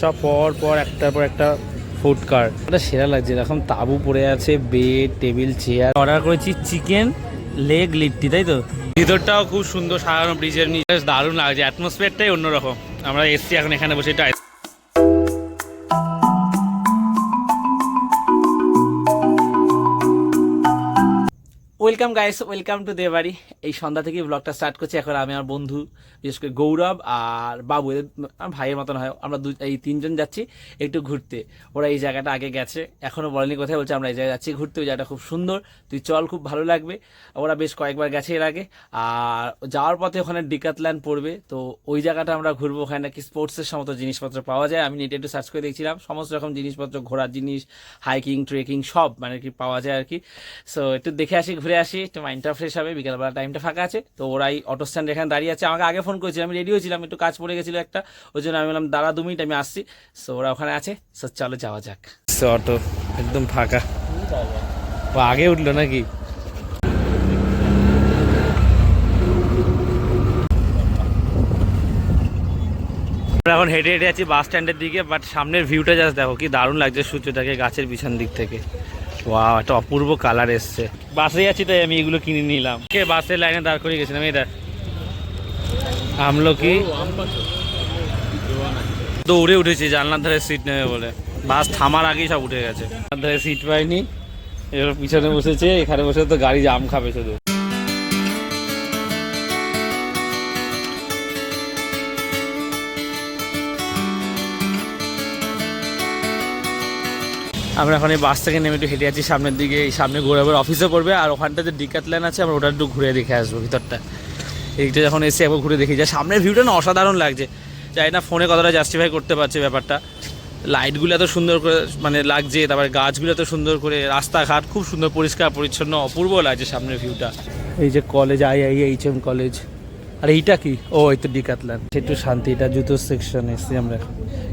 সব পর পর একটার পর একটা ফুড কার্ট এটা সেরা লাগছে এরকম তাবু পড়ে আছে বেড টেবিল চেয়ার অর্ডার করেছি চিকেন লেগ লিট্টি তাই তো? ভিতরটাও খুব সুন্দর সাজানো ব্রিজের নিচে। বেশ দারুণ লাগছে অ্যাটমসফিয়ারটাই অন্যরকম। আমরা এসছি এখন এখানে বসে একটু welcome guys welcome to Debari এই সন্ধ্যা থেকে ব্লগটা স্টার্ট করছি। এখন আমি আমার বন্ধু, বিশেষ করে গৌরব আর বাবু আমার ভাইয়ের মতন হয়। আমরা দু এই তিনজন যাচ্ছি একটু ঘুরতে। ওরা এই জায়গাটা আগে গেছে। এখনও বলেনি কোথায়, বলছে আমরা এই জায়গায় যাচ্ছি ঘুরতে। ওই জায়গাটা খুব সুন্দর। তুই চল, খুব ভালো লাগবে। ওরা বেশ কয়েকবার গেছে এর আগে। আর যাওয়ার পথে ওখানে ডিকাতল্যান্ড পড়বে। তো ওই জায়গাটা আমরা ঘুরবো। ওখানে নাকি স্পোর্টসের সমস্ত জিনিসপত্র পাওয়া যায়। আমি নেটে একটু সার্চ করে দেখছিলাম। সমস্ত রকম জিনিসপত্র, ঘোরার জিনিস হাইকিং ট্রেকিং সব মানে কি পাওয়া যায় আর কি। সো একটু দেখে আসি, ঘুরে আসি, একটু মাইন্ডটা ফ্রেশ হবে, বিকেলবেলা টাইমটা ফাঁকা আছে, তো ওরাই অটো স্ট্যান্ড এখানে দাঁড়িয়ে আছে। আমাকে আগে ফোন করেছিল, আমি রেডি হয়েছিলাম একটু কাজ পড়ে গেছিল একটা, ওই জন্য আমি বললাম, দাঁড়া দু মিনিট আমি আসছি। সো ওরা ওখানে আছে সো চলো যাওয়া যাক। সো অটো একদম ফাঁকা। আগে উঠল নাকি? আমরা এখন হেঁটে হেঁটে আছি বাস স্ট্যান্ডের দিকে বাট সামনের ভিউটা জাস্ট দেখো, কি দারুণ লাগছে সূর্যটাকে গাছের পিছন দিক থেকে। ওয়া একটা অপূর্ব কালার এসছে। বাসে আছি তাই আমি এগুলো কিনে নিলাম। কে বাসের লাইনে দাঁড় করিয়ে গেছিলাম এটা আমলকি দৌড়ে উঠেছি জানলার ধারে সিট নেবে বলে। বাস থামার আগেই সব উঠে গেছে। জানলার ধারে সিট পাইনি। এবার পিছনে বসেছে এখানে বসে তো গাড়ি জাম খাবে শুধু। আমরা এখন এই বাস থেকে নেমে একটু হেঁটে আছি সামনের দিকে, এই সামনে গৌরবের অফিসে পড়বে। আর ওখানটাতে ডিকাতল্যান আছে, আমরা ওটা একটু ঘুরে দেখে আসব ভিতরটা। এইটা যখন এসে একবার ঘুরে দেখি যায় সামনের ভিউটা না অসাধারণ লাগছে। জানি না ফোনে কতটা জাস্টিফাই করতে পারছে ব্যাপারটা। লাইটগুলো এত সুন্দর করে মানে লাগছে, তারপরে গাছগুলো এত সুন্দর করে, রাস্তাঘাট খুব সুন্দর, পরিষ্কার, পরিচ্ছন্ন, অপূর্ব লাগছে সামনের ভিউটা এই যে college I I H M college আর, এইটা কি? ও, এই তো ডিকাতল্যান একটু শান্তি, এটা জুতোর সেকশন এসছি আমরা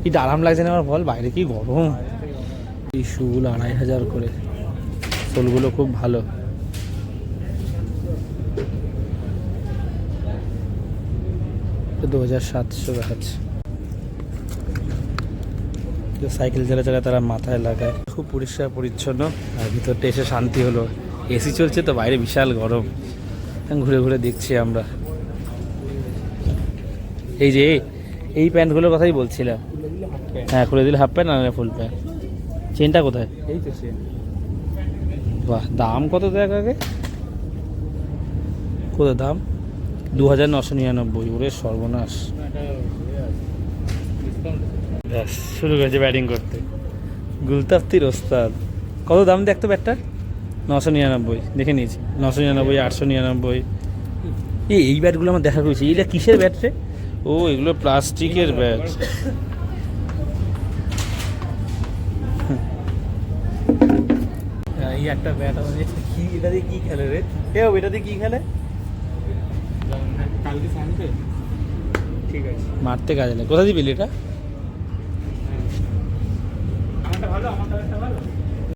এটা আরাম লাগছে না আমার বল? বাইরে কি গরম। এই শুগুলো আড়াই হাজার করে। সোলগুলো খুব ভালো। দু হাজার সাতশো দেখাচ্ছে। সাইকেল চালা চালা তারা মাথায় লাগায়। খুব পরিষ্কার, পরিচ্ছন্ন। আর ভিতরটা এসে শান্তি হলো। এসি চলছে তো, বাইরে বিশাল গরম। ঘুরে ঘুরে দেখছি আমরা। এই যে, এই প্যান্টগুলোর কথাই বলছিলাম। হ্যাঁ খুলে দিলে হাফ প্যান্ট আর ফুল প্যান্ট চেনটা কোথায়? এই তো সে বাহ দাম কত দেখ আগে? কত দাম? দু হাজার নশো নিরানব্বই ওরে সর্বনাশ। ব্যাস শুরু করেছে ব্যাটিং করতে। গুলতাফতির ওস্তাদ। কত দাম দেখতো ব্যাটটার? নশো নিরানব্বই দেখে নিয়েছি। নশো নিরানব্বই আটশো নিরানব্বই। এই এই ব্যাটগুলো আমার দেখা করেছি এইটা কিসের ব্যাট রে? ও এগুলো প্লাস্টিকের ব্যাট। এই একটা ব্যাট আমাদের কি এটা দিয়ে কি খেলে রে? এ এটা দিয়ে কি খেলে? কালকে সানডে ঠিক আছে। মারতে কাজে লাগে কোথা পেলি এটা?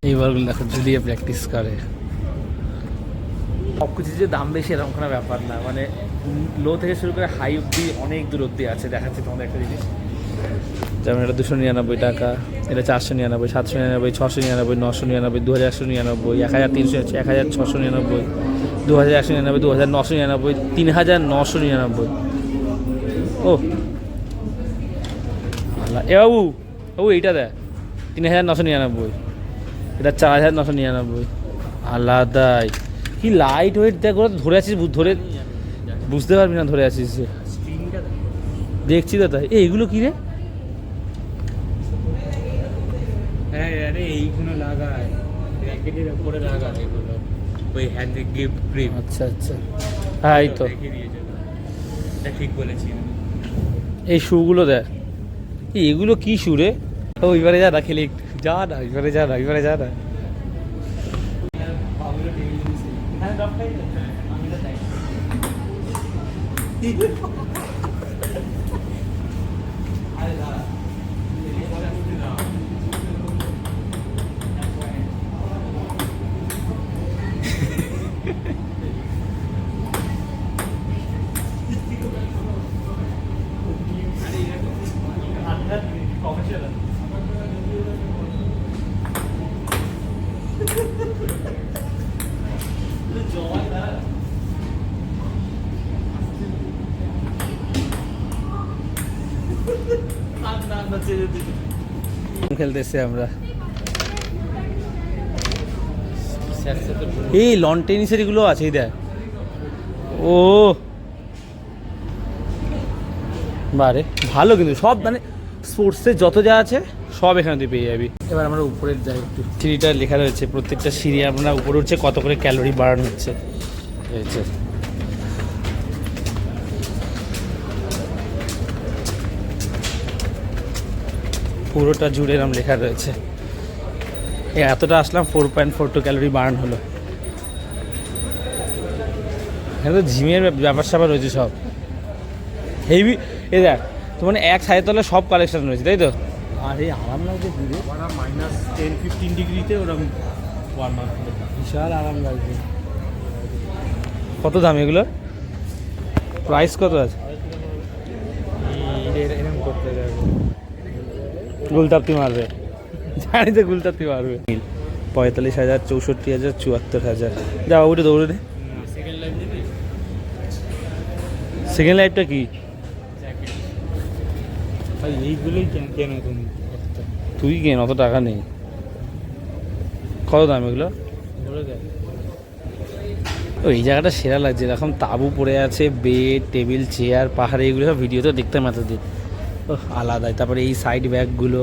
এইবারগুলো দেখো জুলিয়ে প্র্যাকটিস করে। সব কিছু যে দাম বেশি এরকম কোনো ব্যাপার না। মানে লো থেকে শুরু করে হাই অব্দি অনেক দূর অব্দি আছে। দেখাচ্ছে তোমাদের একটা জিনিস। যেমন এটা দুশো নিরানব্বই টাকা, এটা চারশো নিরানব্বই, সাতশো নিরানব্বই, ছশো নিরানব্বই, নশো নিরানব্বই দু হাজার একশো নিরানব্বই, এক হাজার তিনশো এক হাজার ছশো নিরানব্বই দু হাজার একশো নিরানব্বই দু হাজার নশো নিরানব্বই, তিন হাজার নশো নিরানব্বই। ও। এ বাবু বাবু এইটা দেখ, তিন হাজার নশো নিরানব্বই, এটা চার হাজার নশো নিরানব্বই। আলাদাই কি লাইট ওয়েট দেখ, ওরা ধরে আছিস ধরে বুঝতে পারবি না ধরে আছিস যে। দেখছি দাদা এগুলো কি রে? লাগায় র্যাকেটের উপরে ওই হ্যান্ডে গ্রিপ গ্রিপ আচ্ছা আচ্ছা। হ্যাঁ এই তো। ঠিক বলেছি এই শুগুলো দেখ। এগুলো কি শু রে? ওইবারে যা না খেলে যা না ওইবারে যা না ওইবারে যা না। হ্যাঁ, আমি খেলতেছি আমরা। এই লন টেনিসের এগুলো আছে দেখ। ও। বারে ভালো কিন্তু সব মানে স্পোর্টসের যত যা আছে সব এখানে তুই পেয়ে যাবি। এবার আমরা উপরের যাই একটু। সিঁড়িটা লেখা রয়েছে প্রত্যেকটা সিঁড়ি আমরা উপরে উঠছে কত করে ক্যালোরি বাড়ানো হচ্ছে। পুরোটা জুড়ে এরম লেখা রয়েছে। এই এতটা আসলাম four point four two calorie burn হলো। এখানে তো জিমের ব্যাপার স্যাপার রয়েছে সব। হেভি এ দেখ তো মানে এক সাইড তলে সব কালেকশন রয়েছে তাই তো? আর এই আরাম লাগছে দূরে। ওরা মাইনাস টেন ফিফটিন ডিগ্রিতে ওরকম ওয়ার্ম আপ বিশাল আরাম লাগছে। কত দাম এগুলো প্রাইস কত আছে? এরকম করতে যাবে গুলতাপ্তি মারবে। জানি তো গুলতাপ্তি মারবে। পঁয়তাল্লিশ হাজার চৌষট্টি হাজার চুয়াত্তর হাজার। যা বাবুটা দৌড়ে দে। সেকেন্ড লাইফ সেকেন্ড লাইফটা কি এইগুলোই কেন তুই কেন? অত টাকা নেই। কত দাম এগুলো? ও এই জায়গাটা সেরা লাগছে। এরকম তাবু পড়ে আছে বেড টেবিল চেয়ার পাহাড়ে এগুলো সব ভিডিওতে এতদিন ও আলাদাই। তারপরে এই সাইড ব্যাগগুলো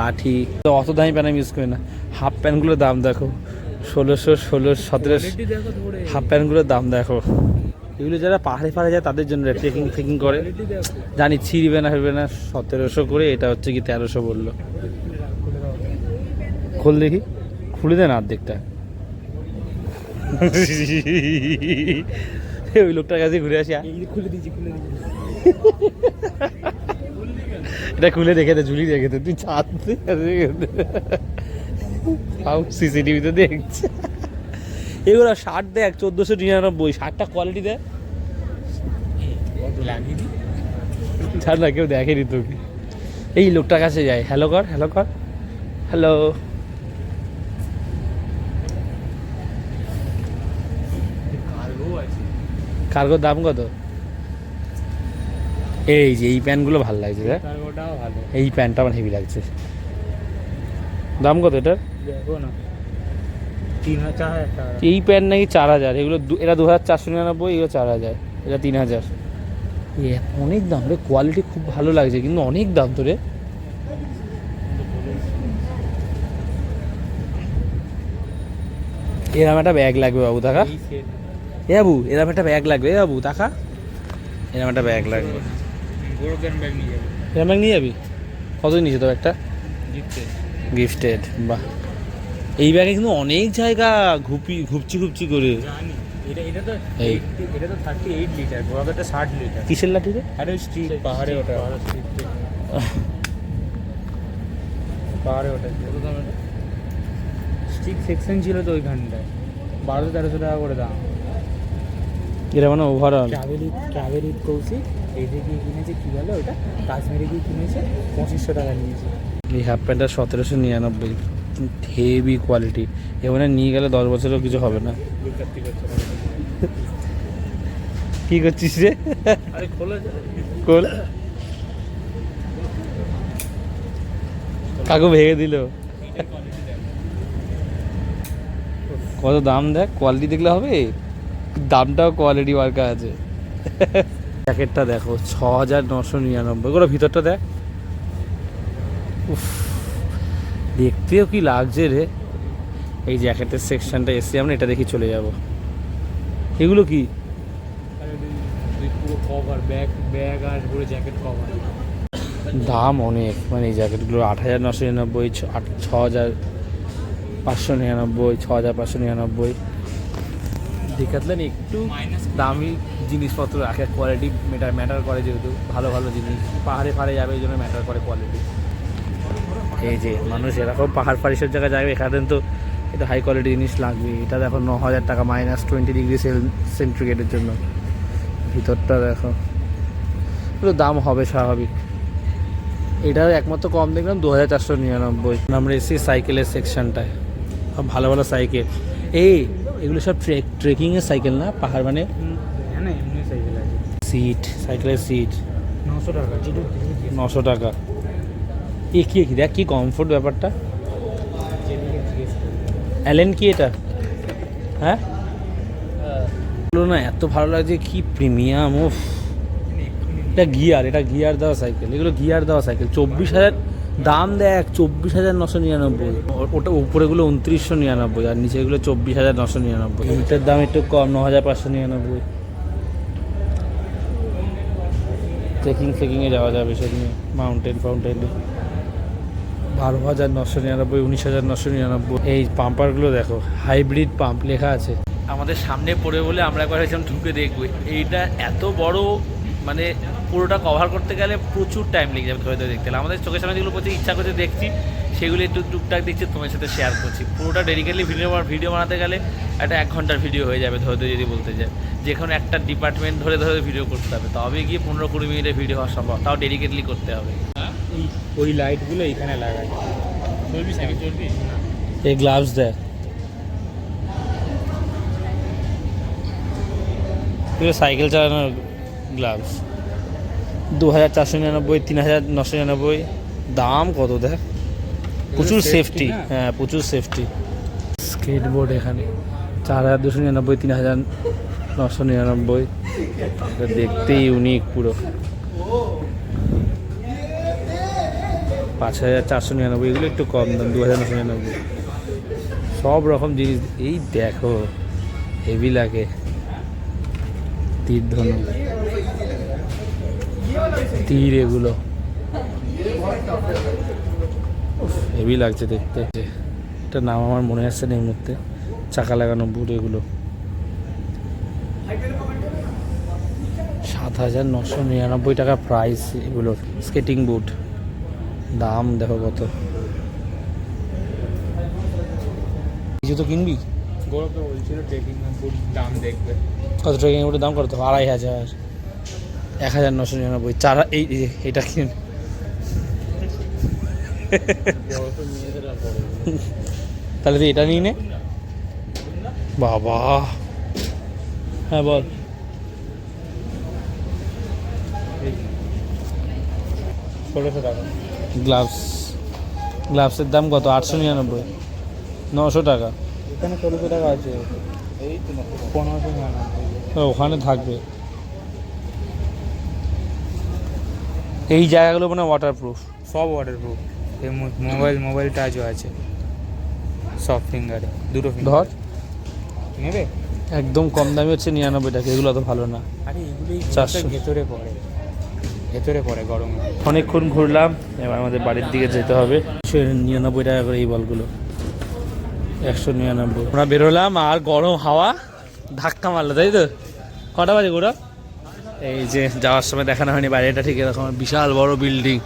লাঠি। তো অত দামি প্যান্ট আমি ইউজ করি না। হাফ প্যান্টগুলোর দাম দেখো। ষোলোশো ষোলো সতেরোশো। হাফ প্যান্টগুলোর দাম দেখো। এগুলো যারা পাহাড়ে পাহাড়ে যায় তাদের জন্য ট্রেকিং ফেকিং করে। জানি ছিঁড়বে না ফিরবে না সতেরোশো করে এটা হচ্ছে কি তেরোশো বলল। খুলে দেখি। খুলে দেন অর্ধেকটা। ওই লোকটার কাছে ঘুরে আসি খুলে দিচ্ছি খুলে দিচ্ছি এটা খুলে রেখে দে ঝুলি রেখে দে তুই ছাদ সিসিটিভিতে দেখছে। এগুলো ষাট দেখ চোদ্দোশো নিরানব্বই। ষাটটা কোয়ালিটি দেখ। ছাড় না কেউ দেখেনি তোকে। এই লোকটার কাছে যায় হ্যালো কর হ্যালো কর। হ্যালো কার্গো কার্গোর দাম কত? এই যে এই প্যান্টগুলো ভালো লাগছে দেখ। এই প্যান্টটা আমার হেভি লাগছে। দাম কত এটার? দেখো এই প্যান্ট নাকি চার হাজার? এগুলো এরা দু হাজার চারশো নিরানব্বই এগুলো চার হাজার। এটা তিন হাজার। এ অনেক দাম রে কোয়ালিটি খুব ভালো লাগছে কিন্তু অনেক দাম তো রে। এরম একটা ব্যাগ লাগবে বাবু টাকা সেট এ বাবু এরম একটা ব্যাগ লাগবে এ বাবু টাকা এরম একটা ব্যাগ লাগবে। বড় ব্যাগ নিয়ে যাবে। এরম ব্যাগ নিয়ে যাবি? কত নিয়েছে তো একটা? জিততে গিফটেড বাহ। এই ব্যাগে কিন্তু অনেক জায়গা ঘুপি ঘুপচি ঘুপচি করে। জানি এটা এটা তো এই। এটা তো থার্টি এইট লিটার গোয়াগাটা ষাট লিটার কিসের লাঠি রে? আরে স্ট্রিট পাহাড়ে ওটা পাহাড়ে ওটা কত দাম এটা? স্টিক সেকশন ছিল তো ওইখানটায়। বারোশো তেরোশো টাকা করে দাম। এটা মানে overall travel travel with Koushik. যে গিয়ে কিনেছে, কী বলে ওটা? কাশ্মীরে গিয়ে কিনেছে, পঁচিশশো টাকা নিয়েছে। এই হাফ প্যান্টটা সতেরোশো নিরানব্বই। হেভি কোয়ালিটি এবারে নিয়ে গেলে দশ বছরও কিছু হবে না। কি করছিস রে? কাকু ভেঙে দিল। কত দাম দেখ? কোয়ালিটি দেখলে হবে। দামটাও কোয়ালিটি মার্কা আছে। জ্যাকেটটা দেখো ছ হাজার নশো নিরানব্বই। করে ভিতরটা দেখ। উফ, দেখতেও কি লাগছে রে। এই জ্যাকেটের সেকশনটা এসে আমরা এটা দেখি চলে যাব। এগুলো কি? দাম অনেক। মানে এই জ্যাকেটগুলো আট হাজার নশো নিরানব্বই, ছ হাজার পাঁচশো নিরানব্বই ছ হাজার পাঁচশো নিরানব্বই। দেখাতলেন একটু দামি জিনিসপত্র রাখে কোয়ালিটি ম্যাটার ম্যাটার করে যেহেতু, ভালো ভালো জিনিস। পাহাড়ে ফাড়ে যাবে এই জন্য ম্যাটার করে কোয়ালিটি এই যে মানুষ এরকম পাহাড় ফাড়ি সব জায়গায় যাবে, এখানে তো এটা হাই কোয়ালিটি জিনিস লাগবে এটা দেখো ন হাজার টাকা মাইনাস টোয়েন্টি ডিগ্রি সেন্ট্রিগেটের জন্য। ভিতরটা দেখো। একটু দাম হবে স্বাভাবিক। এটার একমাত্র কম দেখলাম দু হাজার চারশো নিরানব্বই। আমরা এসেছি সাইকেলের সেকশনটায় ভালো ভালো সাইকেল এই, এগুলো সব ট্রেক ট্রেকিংয়ের সাইকেল না? পাহাড় মানে হ্যাঁ না এমনি সাইকেল আছে সিট সাইকেলের সিট নশো টাকা নশো টাকা। এ কি কি? দেখ কি কমফোর্ট ব্যাপারটা। অ্যালেন কি এটা? হ্যাঁ? না এত ভালো লাগছে কি প্রিমিয়াম ও এটা গিয়ার এটা গিয়ার দেওয়া সাইকেল এগুলো গিয়ার দেওয়া সাইকেল চব্বিশ হাজার দাম দেখ চব্বিশ হাজার নশো নিরানব্বই। ওটা উপরেগুলো উনত্রিশশো নিরানব্বই আর নিচেগুলো চব্বিশ হাজার নশো নিরানব্বই। এটার দাম একটু কম ন হাজার পাঁচশো নিরানব্বই। ট্রেকিং ফেকিংয়ে যাওয়া যাবে সেদিনে মাউন্টেন ফাউন্টেন বারো হাজার নশো নিরানব্বই, উনিশ হাজার নশো নিরানব্বই। এই পাম্পারগুলো দেখো হাইব্রিড পাম্প লেখা আছে। আমাদের সামনে পড়ে বলে আমরা একবার ঢুকে দেখব। এইটা এত বড় মানে পুরোটা কভার করতে গেলে প্রচুর টাইম লেগে যাবে ধরে ধরে দেখতে গেলে। আমাদের চোখের সামনে যেগুলো করতে ইচ্ছা করছে দেখছি সেগুলো একটু টুকটাক দেখছি তোমার সাথে শেয়ার করছি। পুরোটা ডেডিকেটলি ভিডিও ভিডিও বানাতে গেলে একটা এক ঘণ্টার ভিডিও হয়ে যাবে ধরে ধরে যদি বলতে যায় যেখানে একটা ডিপার্টমেন্ট ধরে ধরে ভিডিও করতে হবে। তবে গিয়ে পনেরো কুড়ি মিনিটের ভিডিও হওয়া সম্ভব। তাও ডেডিকেটলি করতে হবে। ওই লাইটগুলো এইখানে লাগাই। চলবি চলবি এই গ্লাভস দেয়। সাইকেল চালানোর গ্লাভস। দু হাজার চারশো নিরানব্বই তিন হাজার নশো নিরানব্বই। দাম কত দেখ? প্রচুর সেফটি হ্যাঁ প্রচুর সেফটি স্কেটবোর্ড এখানে। চার হাজার দুশো নিরানব্বই তিন হাজার নশো নিরানব্বই। দেখতেই ইউনিক পুরো। পাঁচ হাজার চারশো নিরানব্বই এগুলো একটু কম দাম দু হাজার নশো নিরানব্বই। সব রকম জিনিস। এই দেখো হেভি লাগে। তীর ধনু তীর এগুলো। হেভি লাগছে দেখতে। এটা নাম আমার মনে আসছে না এই মুহূর্তে। চাকা লাগানো বুট এগুলো। সাত হাজার নশো নিরানব্বই টাকা প্রাইস এগুলোর। স্কেটিং বুট দাম দেখো কত। তো কিনবি? গৌরবকে বলছিল ট্রেকিং দাম দেখবে। কত ট্রেকিং বুটের দাম কত? আড়াই হাজার। এক হাজার নশো নিরানব্বই। চার এই এটা কিন তাহলে তুই এটা নিয়ে নে। বাবা। হ্যাঁ বল। ষোলোশো টাকা। গ্লাভস। গ্লাভসের দাম কত? আটশো নিরানব্বই। নশো টাকা। এখানে ষোলোশো টাকা আছে। এই তো পনেরোশো নিরানব্বই ওখানে থাকবে। এই জায়গাগুলো মানে ওয়াটারপ্রুফ সব ওয়াটারপ্রুফ এই মোবাইল মোবাইল টাচও আছে। সব ফিঙ্গারে দুটো ধর। নেবে? একদম কম দামি হচ্ছে নিরানব্বই টাকা এগুলো অত ভালো না। আরে এগুলোই চারশো। ভেতরে পড়ে। ভেতরে পড়ে গরমে। অনেকক্ষণ ঘুরলাম এবার আমাদের বাড়ির দিকে যেতে হবে। নিরানব্বই টাকা করে এই বলগুলো। একশো নিরানব্বই। আমরা বেরোলাম আর গরম হাওয়া ধাক্কা মারলো তাই তো? কটা বাজে গোড়া এই যে যাওয়ার সময় দেখানো হয়নি বাইরেটা ঠিক এরকম বিশাল বড় বিল্ডিং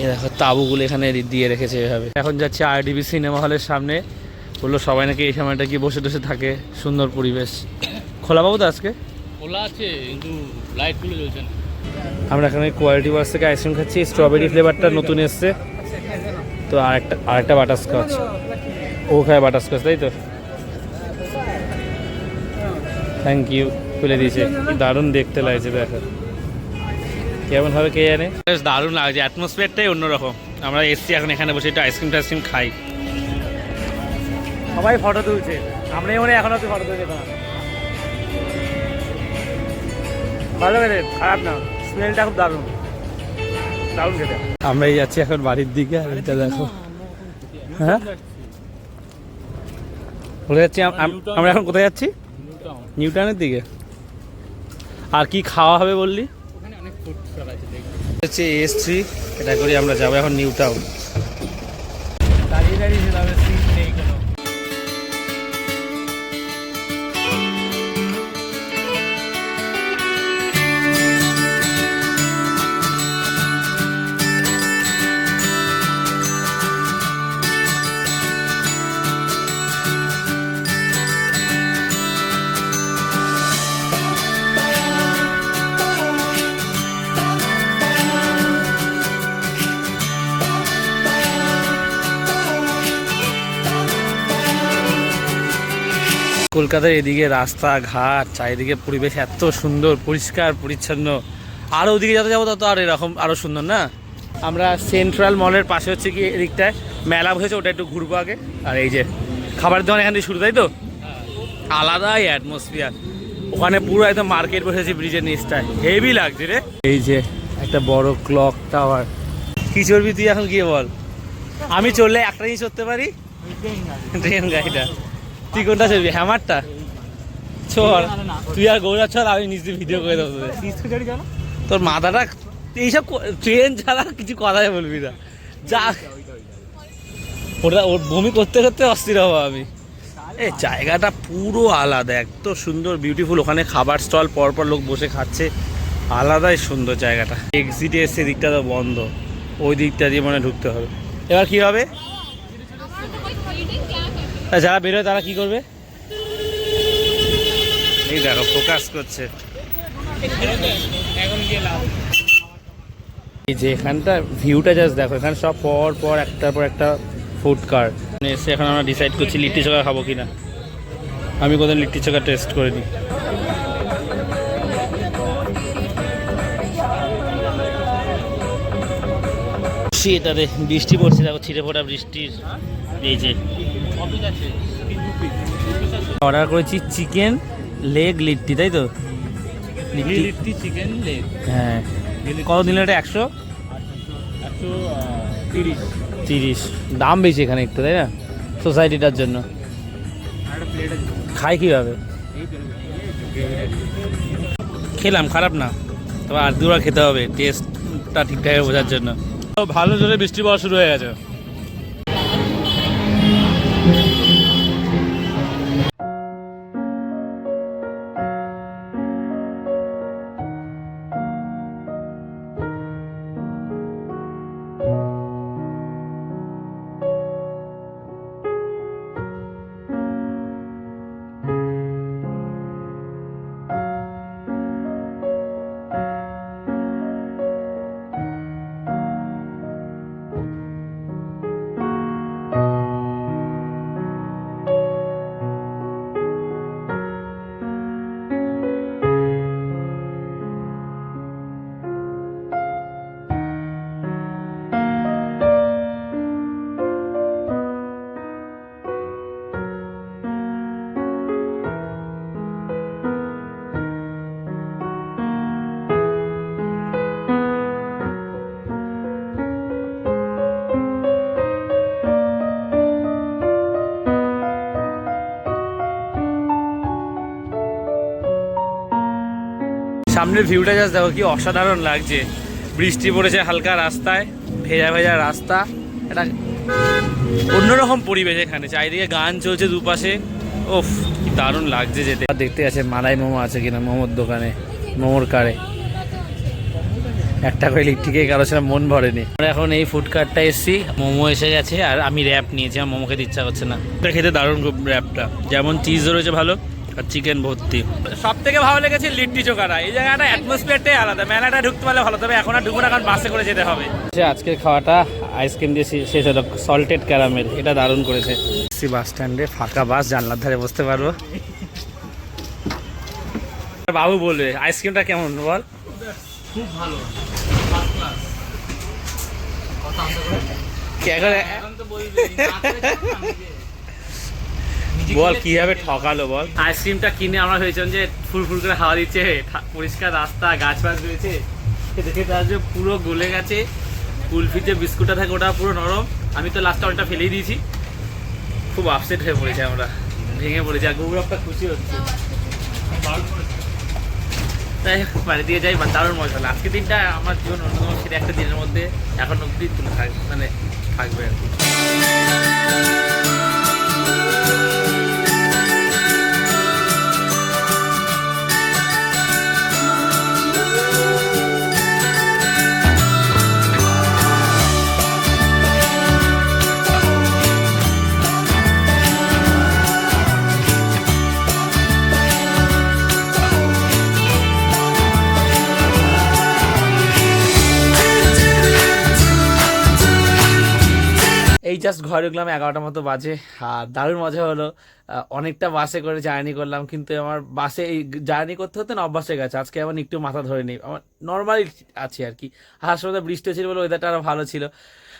এই দেখো তাবুগুলো এখানে দিয়ে রেখেছে এভাবে। এখন যাচ্ছে আরডিবি সিনেমা হলের সামনে। বলল সবাই নাকি এই সময়টা কি বসে টসে থাকে? সুন্দর পরিবেশ। খোলা পাবো তো আজকে? খোলা আছে কিন্তু লাইটগুলো জ্বলছে না। আমরা এখানে কোয়ালিটি ওয়ার্স থেকে আইসক্রিম খাচ্ছি স্ট্রবেরি ফ্লেভারটা নতুন এসছে। তো আরেকটা আরেকটা বাটারস্কচ ও খায় বাটারস্কচ তাই তো? থ্যাংক ইউ খুলে দিয়েছে। কি দারুণ দেখতে লাগছে দেখো। কেমন হবে কে জানে? বেশ দারুণ লাগছে। অ্যাটমসফিয়ারটাই অন্যরকম। আমরা এসছি এখন এখানে বসে একটু আইসক্রিম টাইসক্রিম খাই। সবাই ফটো তুলছে। আমরাই মনে হয় এখনও তুই ফটো তুলছে ভালো খেতে। খারাপ না। স্মেলটা খুব দারুণ। দারুণ খেতে। আমরা এই যাচ্ছি এখন বাড়ির দিকে। আর এটা দেখো। হ্যাঁ? বলে যাচ্ছি আম- আম- আমরা এখন কোথায় যাচ্ছি? নিউটাউনের দিকে। আর কি খাওয়া হবে বললি? ওখানে অনেক ফুড স্টল আছে দেখবে। হচ্ছে এস থ্রি এটা করি আমরা যাব এখন নিউটাউন দাঁড়িয়ে দাঁড়িয়ে কলকাতার এদিকে রাস্তাঘাট চারিদিকে পরিবেশ এত সুন্দর পরিষ্কার পরিচ্ছন্ন। আরও ওদিকে যত যাব তত আর এরকম আরও সুন্দর না? আমরা সেন্ট্রাল মলের পাশে হচ্ছে কি এদিকটায় মেলা বসেছে ওটা একটু ঘুরবো আগে। আর এই যে খাবারের দোকান এখান থেকে শুরু তাই তো? আলাদাই অ্যাটমসফিয়ার ওখানে পুরো একদম মার্কেট বসেছে ব্রিজের নিচটায়। হেভি লাগছে রে। এই যে একটা বড় ক্লক টাওয়ার কি চড়বি তুই এখন গিয়ে বল। আমি চললে একটা জিনিস করতে পারি? ট্রেন গাড়িটা। তুই কোনটা চলবি হ্যামারটা চল তুই আর গৌরা চল আমি নিজে ভিডিও করে দেবো তোদের। তোর মাথাটা এইসব ট্রেন ছাড়া কিছু কথাই বলবি না। যা। ওটা ওর বমি করতে করতে অস্থির হব আমি। এই জায়গাটা পুরো আলাদা এত সুন্দর বিউটিফুল ওখানে খাবার স্টল পরপর লোক বসে খাচ্ছে। আলাদাই সুন্দর জায়গাটা। এক্সিটে এসে দিকটা তো বন্ধ। ওই দিকটা দিয়ে মনে ঢুকতে হবে। এবার কি হবে? তা যারা বেরোয় তারা কি করবে? এই দেখো ফোকাস করছে। এই যে এখানটা ভিউটা জাস্ট দেখো এখানে সব পর পর একটার পর একটা ফুড কার্ট এসে এখন আমরা ডিসাইড করছি লিট্টি চোখা খাব কিনা। আমি কোথাও লিট্টি চোখা টেস্ট করিনি এটাতে বৃষ্টি পড়ছে দেখো ছিঁড়ে পড়া বৃষ্টির। এই যে অর্ডার করেছি চিকেন লেগ লিট্টি তাই তো? লিট্টি। Chicken leg. হ্যাঁ। কত দিন এটা? একশো? একশো তিরিশ। তিরিশ। দাম বেশি এখানে একটু তাই না? সোসাইটিটার জন্য। খাই কীভাবে? খেলাম খারাপ না। তবে আর দুবার খেতে হবে টেস্টটা ঠিকঠাক বোঝার জন্য। তো ভালো জোরে বৃষ্টি পড়া শুরু হয়ে গেছে। সামনের ভিউটা জাস্ট দেখো কি অসাধারণ লাগছে। বৃষ্টি পড়েছে হালকা রাস্তায়, ভেজা ভেজা রাস্তা। একটা অন্যরকম পরিবেশ এখানে, চারিদিকে গান চলছে দুপাশে। ওফ কি দারুণ লাগছে যেতে। দেখতে আছে মালাই মোমো আছে কিনা, মোমোর দোকানে, মোমোর কারে একটা করে লিট্টিকে কারও সেটা মন ভরেনি। আমরা এখন এই ফুড কার্টটা এসেছি, মোমো এসে গেছে, আর আমি র্যাপ নিয়েছি, আমার মোমো খেতে ইচ্ছা করছে না। এটা খেতে দারুণ র্যাপটা যেমন চিজ রয়েছে ভালো আর চিকেন ভর্তি। সব থেকে ভালো লেগেছে লিট্টি চোখাটা। এই জায়গাটা অ্যাটমসফিয়ারটাই আলাদা। মেলাটা ঢুকতে পারলে ভালো। তবে এখন আর ঢুকবো না কারণ বাসে করে যেতে হবে। আজকের খাওয়াটা আইসক্রিম দিয়ে শেষ হলো। সল্টেড ক্যারামেল এটা দারুণ করেছে। বাস স্ট্যান্ডে ফাঁকা বাস জানলার ধারে বসতে পারব। বাবু বলবে আইসক্রিমটা কেমন? বল। খুব ভালো। কি এখন এখন তো বলবি বল কীভাবে ঠকালো বল? আইসক্রিমটা কিনে আমরা ভেবেছিলাম যে ফুল ফুল করে হাওয়া দিচ্ছে পরিষ্কার রাস্তা গাছ ফাছ রয়েছে। খেতে আজ যে পুরো গলে গেছে কুলফির যে বিস্কুটটা থাকে ওটা পুরো নরম। আমি তো লাস্টে অনেকটা ফেলেই দিয়েছি। খুব আপসেট হয়ে পড়েছি আমরা। ভেঙে পড়েছি আর গৌরবটা খুশি হচ্ছে। তাই বাড়ি দিয়ে যাই দারুণ মজা হলো। আজকের দিনটা আমার জীবন অন্যতম সেটা একটা দিনের মধ্যে এখন অব্দি তুলে থাক মানে থাকবে আর কি। ঘরে ঢুকলাম এগারোটার মতো বাজে। আর দারুণ মজা হলো। অনেকটা বাসে করে জার্নি করলাম, কিন্তু আমার বাসে এই জার্নি করতে হতে না অভ্যাস হয়ে গেছে। আজকে আমার একটু মাথা ধরে নেই আমার নর্মালি আছি আর কি। হাসপাতালে বৃষ্টি হয়েছিল বলে ওয়েদারটা আরও ভালো ছিল।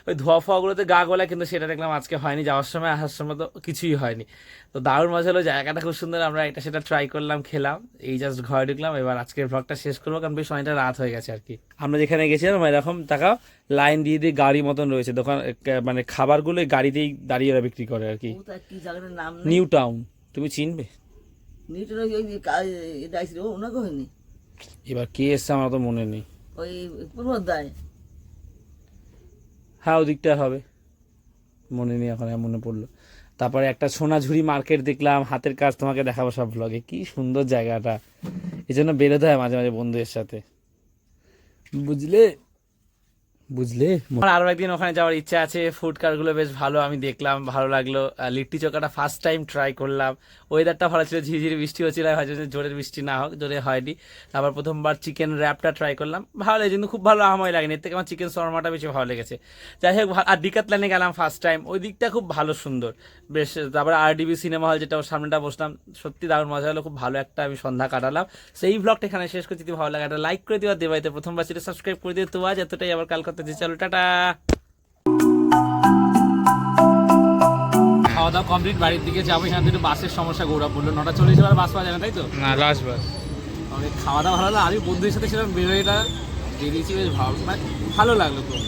ওই ধোয়া ফোয়াগুলোতে গা গলা কিন্তু সেটা দেখলাম আজকে হয়নি যাওয়ার সময় আসার সময় তো কিছুই হয়নি। তো দারুণ মজা হলো জায়গাটা খুব সুন্দর আমরা এটা সেটা ট্রাই করলাম খেলাম এই জাস্ট ঘরে ঢুকলাম এবার আজকের ব্লগটা শেষ করব কারণ বেশ অনেকটা রাত হয়ে গেছে আর কি আমরা যেখানে গেছিলাম এরকম টাকা লাইন দিয়ে দিয়ে গাড়ি মতন রয়েছে দোকান মানে খাবারগুলো গাড়িতেই দাঁড়িয়ে ওরা বিক্রি করে আর কি নিউ টাউন তুমি চিনবে? এটা ওনাকে হয়নি? এবার কে এসছে আমার তো মনে নেই। ওই পূর্বদায় হ্যাঁ ওদিকটা হবে। মনে নেই এখন মনে পড়ল। তারপরে একটা সোনাঝুরি মার্কেট দেখলাম, হাতের কাজ তোমাকে দেখাবো সব ব্লগে কি সুন্দর জায়গাটা। এই জন্য বেরোতে হয় মাঝে মাঝে বন্ধুদের সাথে। বুঝলে? বুঝলে? আরও একদিন ওখানে যাওয়ার ইচ্ছা আছে ফুড কার্টগুলো বেশ ভালো, আমি দেখলাম, ভালো লাগল। লিট্টি চোখাটা ফার্স্ট টাইম ট্রাই করলাম। ওয়েদারটা ভালো ছিল ঝিঝিরি বৃষ্টি হচ্ছিল জোরের বৃষ্টি না হোক, জোরে হয়নি। তারপর প্রথমবার চিকেন র্যাপটা ট্রাই করলাম। ভালো লেগেছে, কিন্তু খুব ভালো আমায় লাগেনি। এর থেকে আমার চিকেন শর্মাটা বেশি ভালো লেগেছে। যাই হোক আর ডিকাতলানে গেলাম ফার্স্ট টাইম ওই দিকটা খুব ভালো সুন্দর। বেশ, তারপরে আরডিবি সিনেমা হল যেটা ওর সামনেটা বসলাম, সত্যি দারুণ মজা হলো, খুব ভালো একটা আমি সন্ধ্যা কাটালাম। সেই ব্লগটা এখানে শেষ করছি, যদি ভালো লাগে একটা লাইক করে দিও, আর দেবাইতে প্রথমবার সেটা সাবস্ক্রাইব করে দিও। তো আজ এতটাই, আবার কাল করতে চলো টাটা। খাওয়া দাওয়া কমপ্লিট বাড়ির দিকে যাব এখান থেকে বাসের সমস্যা গৌরব বলল। নটা চল্লিশ বার বাস পাওয়া যাবে না তাই তো? না লাস্ট বাস অনেক খাওয়া দাওয়া ভালো লাগল? আমি বন্ধুদের সাথে ছিলাম বেরোয়টা বেরিয়েছি বেশ ভালো মানে ভালো লাগল খুব